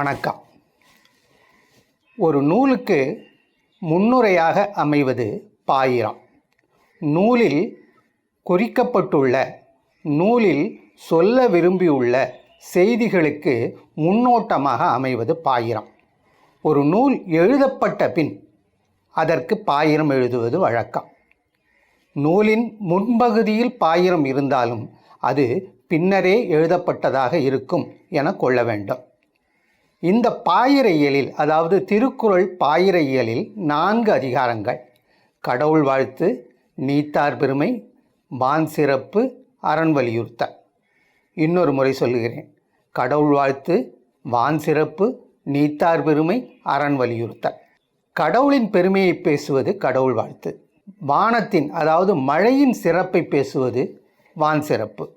வணக்கம். ஒரு நூலுக்கு முன்னுரையாக அமைவது பாயிரம். நூலில் குறிக்கப்பட்டுள்ள நூலில் சொல்ல விரும்பியுள்ள செய்திகளுக்கு முன்னோட்டமாக அமைவது பாயிரம். ஒரு நூல் எழுதப்பட்ட பின் அதற்கு பாயிரம் எழுதுவது வழக்கம். நூலின் முன்பகுதியில் பாயிரம் இருந்தாலும் அது பின்னரே எழுதப்பட்டதாக இருக்கும் என கொள்ள வேண்டும். இந்த பாயிர இயலில் அதாவது திருக்குறள் பாயிர இயலில் நான்கு அதிகாரங்கள். கடவுள் வாழ்த்து நீத்தார் பெருமை வான் சிறப்பு அரண் வலியுறுத்தல். இன்னொரு முறை சொல்லுகிறேன். கடவுள் வாழ்த்து வான் சிறப்பு நீத்தார் பெருமை அரண் வலியுறுத்தல். கடவுளின் பெருமையை பேசுவது கடவுள் வாழ்த்து. வானத்தின் அதாவது மழையின் சிறப்பை பேசுவது வான் சிறப்பு.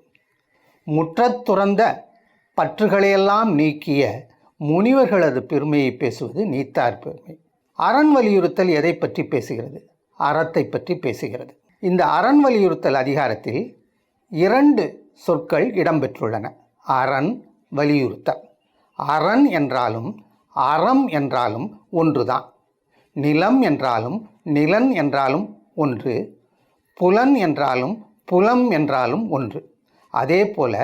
முற்றத் துறந்த பற்றுகளையெல்லாம் நீக்கிய முனிவர்களது பெருமையை பேசுவது நீத்தார் பெருமை. அரண் வலியுறுத்தல் எதை பற்றி பேசுகிறது? அறத்தை பற்றி பேசுகிறது. இந்த அரண் வலியுறுத்தல் அதிகாரத்தில் இரண்டு சொற்கள் இடம்பெற்றுள்ளன. அரண் வலியுறுத்தல். அரண் என்றாலும் அறம் என்றாலும் ஒன்றுதான். நிலம் என்றாலும் நிலன் என்றாலும் ஒன்று. புலன் என்றாலும் புலம் என்றாலும் ஒன்று. அதே போல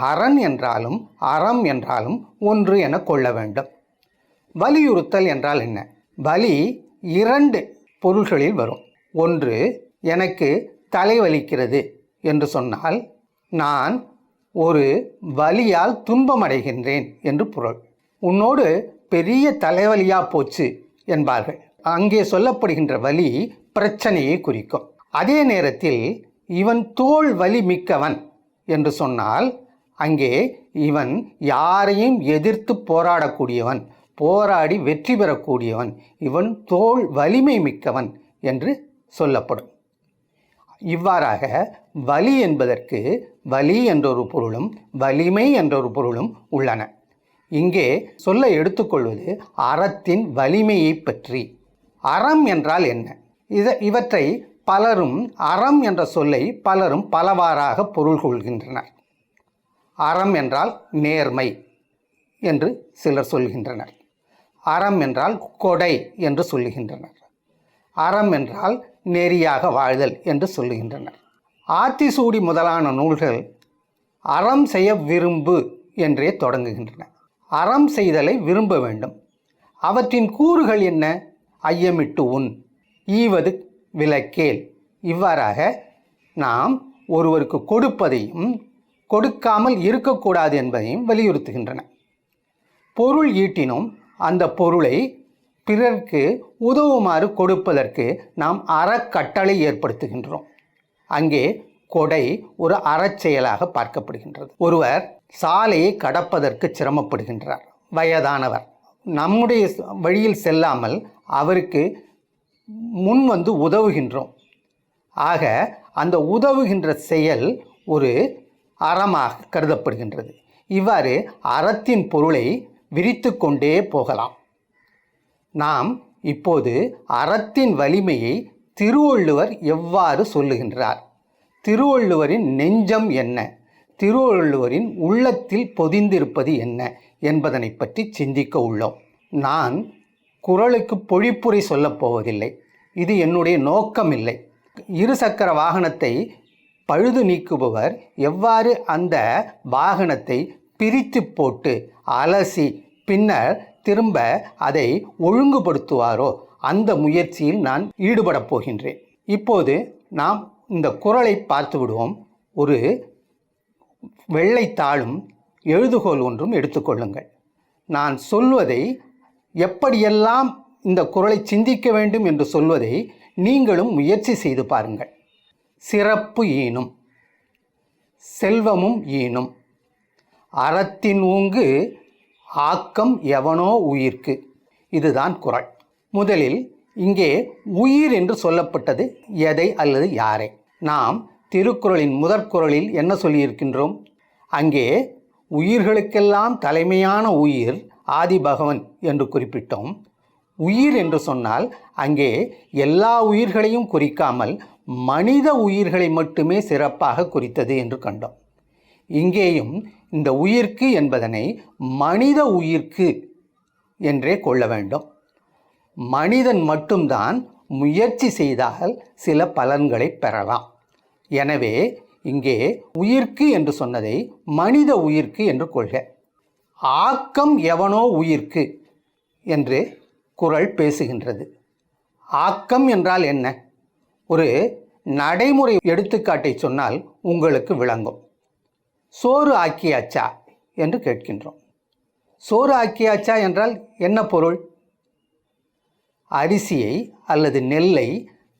அரண் என்றாலும் அறம் என்றாலும் ஒன்று என கொள்ள வேண்டும். வலியுறுத்தல் என்றால் என்ன? வலி இரண்டு பொருள்களில் வரும். ஒன்று எனக்கு தலைவலிக்கிறது என்று சொன்னால் நான் ஒரு வலியால் துன்பமடைகின்றேன் என்று பொருள். உன்னோடு பெரிய தலைவலியா போச்சு என்பார்கள். அங்கே சொல்லப்படுகின்ற வலி பிரச்சனையை குறிக்கும். அதே நேரத்தில் இவன் தோல் வலி மிக்கவன் என்று சொன்னால் அங்கே இவன் யாரையும் எதிர்த்து போராடக்கூடியவன் போராடி வெற்றி பெறக்கூடியவன் இவன் தோல் வலிமை மிக்கவன் என்று சொல்லப்படும். இவ்வாறாக வலி என்பதற்கு வலி என்றொரு பொருளும் வலிமை என்றொரு பொருளும் உள்ளன. இங்கே சொல்ல எடுத்துக்கொள்வது அறத்தின் வலிமையை பற்றி. அறம் என்றால் என்ன? இத இவற்றை பலரும் அறம் என்ற சொல்லை பலரும் பலவாறாக பொருள் கொள்கின்றனர் அறம் என்றால் நேர்மை என்று சிலர் சொல்கின்றனர். அறம் என்றால் கொடை என்று சொல்லுகின்றனர் அறம் என்றால் நெறியாக வாழ்தல் என்று சொல்லுகின்றனர் ஆத்திசூடி முதலான நூல்கள் அறம் செய்ய விரும்பு என்றே தொடங்குகின்றன. அறம் செய்தலை விரும்ப வேண்டும். அவற்றின் கூறுகள் என்ன? ஐயமிட்டு உன் ஈவது விலக்கேல் இவ்வாறாக நாம் ஒருவருக்கு கொடுப்பதையும் கொடுக்காமல் இருக்கக்கூடாது என்பதையும் வலியுறுத்துகின்றன. பொருள் ஈட்டினும் அந்த பொருளை பிறர்க்கு உதவுமாறு கொடுப்பதற்கு நாம் அறக்கட்டளை ஏற்படுத்துகின்றோம். அங்கே கொடை ஒரு அறச்செயலாக பார்க்கப்படுகின்றது. ஒருவர் சாலையை கடப்பதற்கு சிரமப்படுகின்றார். வயதானவர் நம்முடைய வழியில் செல்லாமல் அவருக்கு முன் வந்து உதவுகின்றோம். ஆக அந்த உதவுகின்ற செயல் ஒரு அறமாக கருதப்படுகின்றது. இவ்வாறு அறத்தின் பொருளை விரித்து கொண்டே போகலாம். நாம் இப்போது அறத்தின் வலிமையை திருவள்ளுவர் எவ்வாறு சொல்லுகின்றார்? திருவள்ளுவரின் நெஞ்சம் என்ன? திருவள்ளுவரின் உள்ளத்தில் பொதிந்திருப்பது என்ன என்பதனை பற்றி சிந்திக்க உள்ளோம். நான் குரலுக்கு பொழிப்புரை சொல்லப் போவதில்லை. இது என்னுடைய நோக்கம் இல்லை இருசக்கர வாகனத்தை பழுது நீக்குபவர் எவ்வாறு அந்த வாகனத்தை பிரித்து போட்டு அலசி பின்னர் திரும்ப அதை ஒழுங்குபடுத்துவாரோ அந்த முயற்சியில் நான் ஈடுபடப் போகின்றேன். இப்போது நாம் இந்த குரலை பார்த்து விடுவோம். ஒரு வெள்ளைத்தாளும் எழுதுகோல் ஒன்றும் எடுத்துக்கொள்ளுங்கள் நான் சொல்வதை எப்படியெல்லாம் இந்த குரலை சிந்திக்க வேண்டும் என்று சொல்வதை நீங்களும் முயற்சி செய்து பாருங்கள். சிறப்பு ஈனும் செல்வமும் ஈனும் அறத்தின் ஊங்கு ஆக்கம் எவனோ உயிர்க்கு. இதுதான் குரல் முதலில் இங்கே உயிர் என்று சொல்லப்பட்டது எதை அல்லது யாரை? நாம் திருக்குறளின் முதற்குறளில் என்ன சொல்லியிருக்கின்றோம்? அங்கே உயிர்களுக்கெல்லாம் தலைமையான உயிர் ஆதி பகவன் என்று குறிப்பிட்டோம். உயிர் என்று சொன்னால் அங்கே எல்லா உயிர்களையும் குறிக்காமல் மனித உயிர்களை மட்டுமே சிறப்பாக குறித்தது என்று கண்டோம். இங்கேயும் இந்த உயிர்க்கு என்பதனை மனித உயிர்க்கு என்றே கொள்ள வேண்டும். மனிதன் மட்டும்தான் முயற்சி செய்தால் சில பலன்களை பெறலாம். எனவே இங்கே உயிர்க்கு என்று சொன்னதை மனித உயிர்க்கு என்று கொள்க. ஆக்கம் எவனோ உயிர்க்கு என்று குரல் பேசுகின்றது. ஆக்கம் என்றால் என்ன? ஒரு நடைமுறை எடுத்துக்காட்டை சொன்னால் உங்களுக்கு விளங்கும். சோறு ஆக்கியாச்சா என்று கேட்கின்றோம். சோறு ஆக்கியாச்சா என்றால் என்ன பொருள்? அரிசியை அல்லது நெல்லை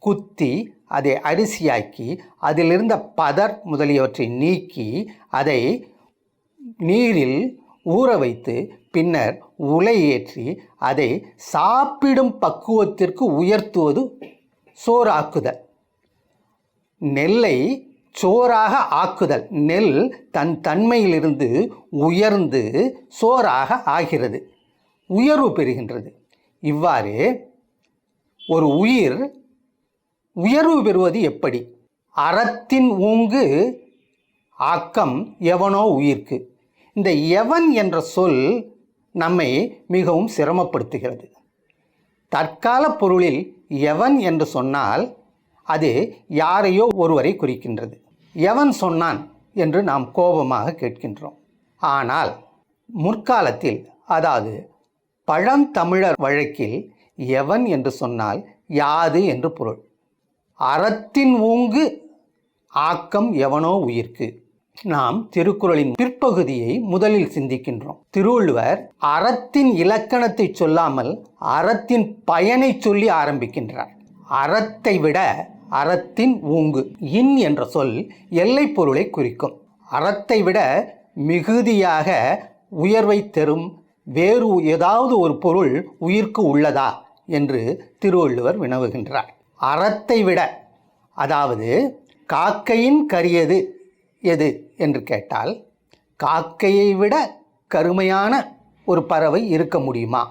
குத்தி அதை அரிசியாக்கி அதிலிருந்த பதர் முதலியவற்றை நீக்கி அதை நீரில் ஊற வைத்து பின்னர் உலை ஏற்றி அதை சாப்பிடும் பக்குவத்திற்கு உயர்த்துவது சோறாக்குதல். நெல்லை சோறாக ஆக்குதல். நெல் தன் தன்மையிலிருந்து உயர்ந்து சோறாக ஆகிறது. உயர்வு பெறுகின்றது. இவ்வாறு ஒரு உயிர் உயர்வு பெறுவது எப்படி? அறத்தின் ஊங்கு ஆக்கம் எவனோ உயிர்க்கு. இந்த எவன் என்ற சொல் நம்மை மிகவும் சிரமப்படுத்துகிறது. தற்கால பொருளில் எவன் என்று சொன்னால் அது யாரையோ ஒருவரை குறிக்கின்றது. எவன் சொன்னான் என்று நாம் கோபமாக கேட்கின்றோம். ஆனால் முற்காலத்தில் அதாவது பழந்தமிழர் வழக்கில் எவன் என்று சொன்னால் யாது என்று பொருள். அறத்தின் ஊங்கு ஆக்கம் எவனோ உயிர்க்கு. நாம் திருக்குறளின் பிற்பகுதியை முதலில் சிந்திக்கின்றோம். திருவள்ளுவர் அறத்தின் இலக்கணத்தை சொல்லாமல் அறத்தின் பயனை சொல்லி ஆரம்பிக்கின்றார். அறத்தை விட அறத்தின் ஊங்கு இன் என்ற சொல் எல்லை பொருளை குறிக்கும். அறத்தை விட மிகுதியாக உயர்வை தரும் வேறு ஏதாவது ஒரு பொருள் உயிர்க்கு உள்ளதா என்று திருவள்ளுவர் வினவுகின்றார். அறத்தை விட அதாவது காக்கையின் கரியது எது என்று கேட்டால் காக்கையை விட கருமையான ஒரு பறவை இருக்க முடியுமா?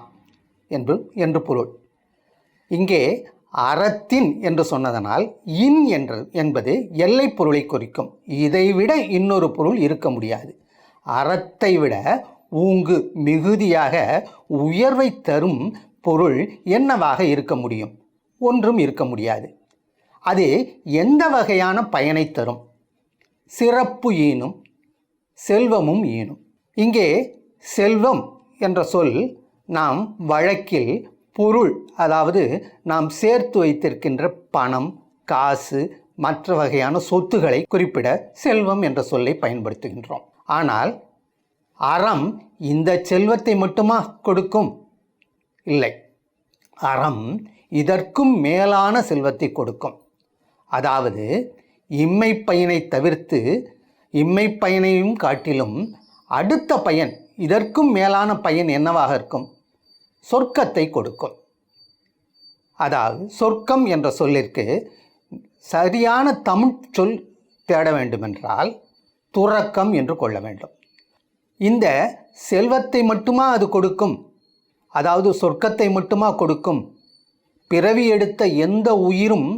என்று என்று பொருள். இங்கே அறத்தின் என்று சொன்னதனால் இன் என்று என்பது எல்லை பொருளை குறிக்கும். இதைவிட இன்னொரு பொருள் இருக்க முடியாது. அறத்தை விட ஊங்கு மிகுதியாக உயர்வை தரும் பொருள் என்னவாக இருக்க முடியும்? ஒன்றும் இருக்க முடியாது. அது எந்த வகையான பயனை தரும்? சிறப்பு ஈனும் செல்வமும் ஈனும் இங்கே செல்வம் என்ற சொல் நாம் வழக்கில் பொருள் அதாவது நாம் சேர்த்து வைத்திருக்கின்ற பணம் காசு மற்ற வகையான சொத்துக்களை குறிப்பிட செல்வம் என்ற சொல்லை பயன்படுத்துகின்றோம். ஆனால் அறம் இந்த செல்வத்தை மட்டுமா கொடுக்கும்? இல்லை. அறம் இதற்கும் மேலான செல்வத்தை கொடுக்கும். அதாவது இம்மை பயனை தவிர்த்து இம்மை பயனையும் காட்டிலும் அடுத்த பயன் இதற்கும் மேலான பயன் என்னவாக இருக்கும்? சொர்க்கத்தை கொடுக்கும். அதாவது சொர்க்கம் என்ற சொல்லிற்கு சரியான தமிழ் சொல் தேட வேண்டுமென்றால் துறக்கம் என்று கொள்ள வேண்டும். இந்த செல்வத்தை மட்டுமா அது கொடுக்கும்? அதாவது சொர்க்கத்தை மட்டுமா கொடுக்கும்? பிறவி எடுத்த எந்த உயிரும்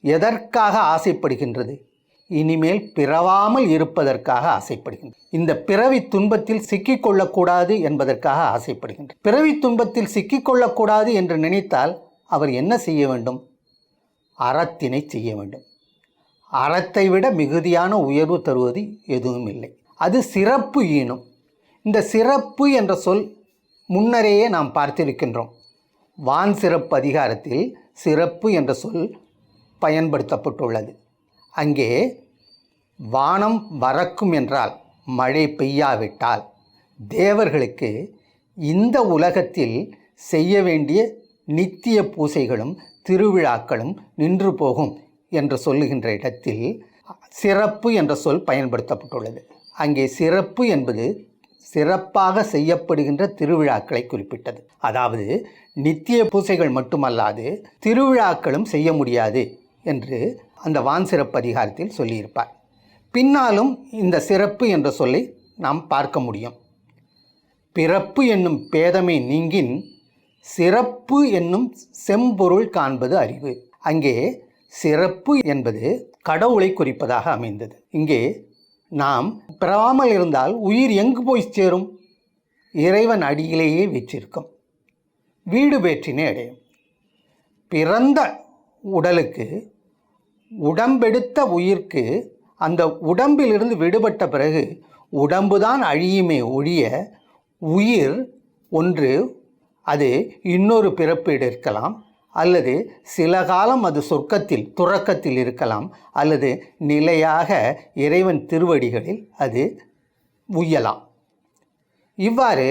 எதற்காக ஆசைப்படுகின்றது? இனிமேல் பிறவாமல் இருப்பதற்காக ஆசைப்படுகின்றது. இந்த பிறவி துன்பத்தில் சிக்கிக்கொள்ளக்கூடாது என்பதற்காக ஆசைப்படுகின்றது. பிறவி துன்பத்தில் சிக்கிக்கொள்ளக்கூடாது என்று நினைத்தால் அவர் என்ன செய்ய வேண்டும்? அறத்தினை செய்ய வேண்டும். அறத்தை விட மிகுதியான உயர்வு தருவது எதுவும் இல்லை. அது சிறப்பு ஈனும். இந்த சிறப்பு என்ற சொல் முன்னரேயே நாம் பார்த்திருக்கின்றோம். வான் சிறப்பு அதிகாரத்தில் சிறப்பு என்ற சொல் பயன்படுத்தப்பட்டுள்ளது. அங்கே வானம் வறக்கும் என்றால் மழை பெய்யாவிட்டால் தேவர்களுக்கு இந்த உலகத்தில் செய்ய வேண்டிய நித்திய பூசைகளும் திருவிழாக்களும் நின்று போகும் என்று சொல்லுகின்ற இடத்தில் சிறப்பு என்ற சொல் பயன்படுத்தப்பட்டுள்ளது. அங்கே சிறப்பு என்பது சிறப்பாக செய்யப்படுகின்ற திருவிழாக்களை குறிப்பிட்டது. அதாவது நித்திய பூசைகள் மட்டுமல்லாது திருவிழாக்களும் செய்ய முடியாது. என்று அந்த வான் சிறப்பு அதிகாரத்தில் சொல்லியிருப்பார். பின்னாலும் இந்த சிறப்பு என்ற சொல்லை நாம் பார்க்க முடியும். பிறப்பு என்னும் பேதமை நீங்கின் சிறப்பு என்னும் செம்பொருள் காண்பது அறிவு. அங்கே சிறப்பு என்பது கடவுளை குறிப்பதாக அமைந்தது. இங்கே நாம் பிறவாமல் இருந்தால் உயிர் எங்கு போய் சேரும்? இறைவன் அடியிலேயே வீற்றிருக்கும். வீடு பேற்றினை அடையும். பிறந்த உடலுக்கு உடம்பெடுத்த உயிர்க்கு அந்த உடம்பிலிருந்து விடுபட்ட பிறகு உடம்புதான் அழியுமே ஒழிய உயிர் ஒன்று அது இன்னொரு பிறப்பீடு இருக்கலாம் அல்லது சில காலம் அது சொர்க்கத்தில் துறக்கத்தில் இருக்கலாம் அல்லது நிலையாக இறைவன் திருவடிகளில் அது உய்யலாம். இவ்வாறு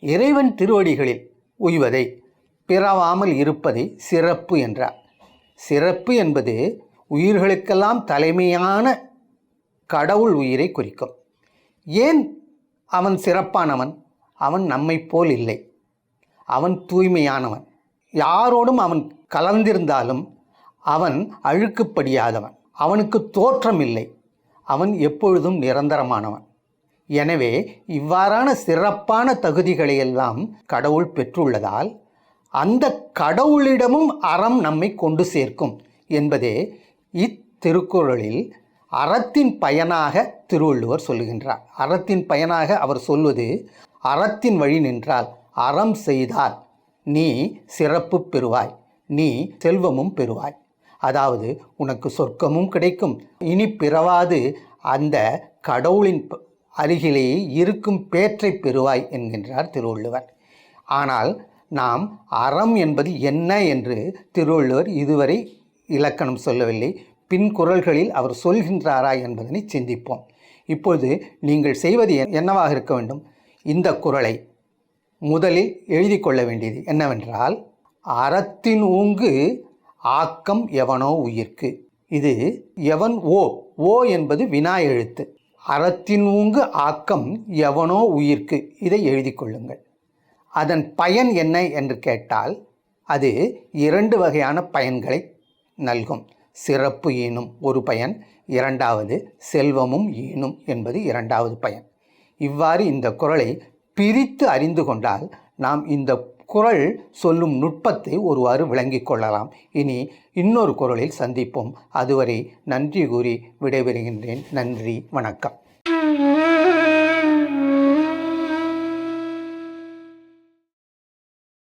இறைவன் திருவடிகளில் உய்வதை பிறவாமல் இருப்பதை சிறப்பு என்றார். சிறப்பு என்பது உயிர்களுக்கெல்லாம் தலைமையான கடவுள் உயிரை குறிக்கும். ஏன் அவன் சிறப்பானவன்? அவன் நம்மைப் போல் இல்லை. அவன் தூய்மையானவன். யாரோடும் அவன் கலந்திருந்தாலும் அவன் அழுக்குப்படியாதவன். அவனுக்கு தோற்றம் இல்லை. அவன் எப்பொழுதும் நிரந்தரமானவன். எனவே இவ்வாறான சிறப்பான தகுதிகளையெல்லாம் கடவுள் பெற்றுள்ளதால் அந்த கடவுளிடமும் அறம் நம்மை கொண்டு சேர்க்கும் என்பதே இத்திருக்குறளில் அறத்தின் பயனாக திருவள்ளுவர் சொல்லுகின்றார். அறத்தின் பயனாக அவர் சொல்வது அறத்தின் வழி நின்றால் அறம் செய்தால் நீ சிறப்பு பெறுவாய் நீ செல்வமும் பெறுவாய். அதாவது உனக்கு சொர்க்கமும் கிடைக்கும். இனி பிறவாது அந்த கடவுளின் அருகிலேயே இருக்கும் பேற்றை பெறுவாய் என்கின்றார் திருவள்ளுவர். ஆனால் நாம் அறம் என்பது என்ன என்று திருவள்ளுவர் இதுவரை இலக்கணம் சொல்லவில்லை. பின் குரல்களில் அவர் சொல்கின்றாரா என்பதனை சிந்திப்போம். இப்பொழுது நீங்கள் செய்வது என்னவாக இருக்க வேண்டும்? இந்த குறளை முதலில் எழுதி கொள்ள வேண்டியது என்னவென்றால் அறத்தின் ஊங்கு ஆக்கம் எவனோ உயிர்க்கு. இது எவன் ஓ ஓ என்பது வினா எழுத்து. அறத்தின் ஊங்கு ஆக்கம் எவனோ உயிர்க்கு. இதை எழுதி கொள்ளுங்கள். அதன் பயன் என்ன என்று கேட்டால் அது இரண்டு வகையான பயன்களை நல்கும். சிறப்பு ஈனும் ஒரு பயன் இரண்டாவது செல்வமும் ஈனும் என்பது இரண்டாவது பயன். இவ்வாறு இந்த குறளை பிரித்து அறிந்து கொண்டால் நாம் இந்த குறள் சொல்லும் நுட்பத்தை ஒருவாறு விளங்கிக் கொள்ளலாம். இனி இன்னொரு குறளில் சந்திப்போம். அதுவரை நன்றி கூறி விடைபெறுகின்றேன். நன்றி வணக்கம்.